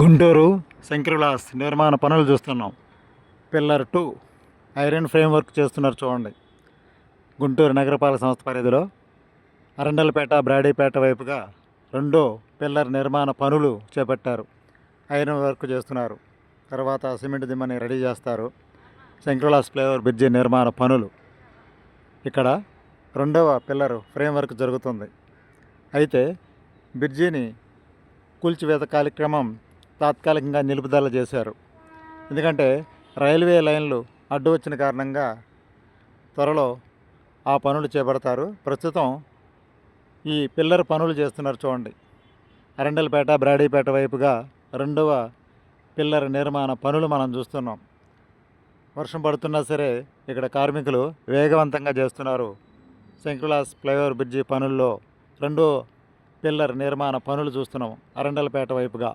గుంటూరు శంకర్విలాస్ నిర్మాణ పనులు చూస్తున్నాం. Pillar to iron frame work చేస్తున్నారు చూడండి. గుంటూరు నగరపాలక సంస్థ పరిధిలో అరండలపేట బ్రాడీపేట వైపుగా రెండో పిల్లర్ నిర్మాణ పనులు చేపట్టారు. ఐరన్ వర్క్ చేస్తున్నారు. తర్వాత సిమెంట్ దిమ్మని రెడీ చేస్తారు. శంకర్లాస్ ఫ్లేవర్ బ్రిడ్జి నిర్మాణ పనులు. ఇక్కడ రెండవ పిల్లర్ ఫ్రేమ్ వర్క్ జరుగుతుంది. అయితే బ్రిడ్జిని కూల్చివేత కార్యక్రమం తాత్కాలికంగా నిలుపుదల చేశారు. ఎందుకంటే రైల్వే లైన్లు అడ్డు వచ్చిన కారణంగా త్వరలో ఆ పనులు చేపడతారు. ప్రస్తుతం ఈ పిల్లర్ పనులు చేస్తున్నారు చూడండి. అరండలపేట బ్రాడీపేట వైపుగా రెండవ పిల్లర్ నిర్మాణ పనులు మనం చూస్తున్నాం. వర్షం పడుతున్నా సరే ఇక్కడ కార్మికులు వేగవంతంగా చేస్తున్నారు. శంకులాస్ ఫ్లైఓవర్ బ్రిడ్జి పనుల్లో రెండో పిల్లర్ నిర్మాణ పనులు చూస్తున్నాం అరండలపేట వైపుగా.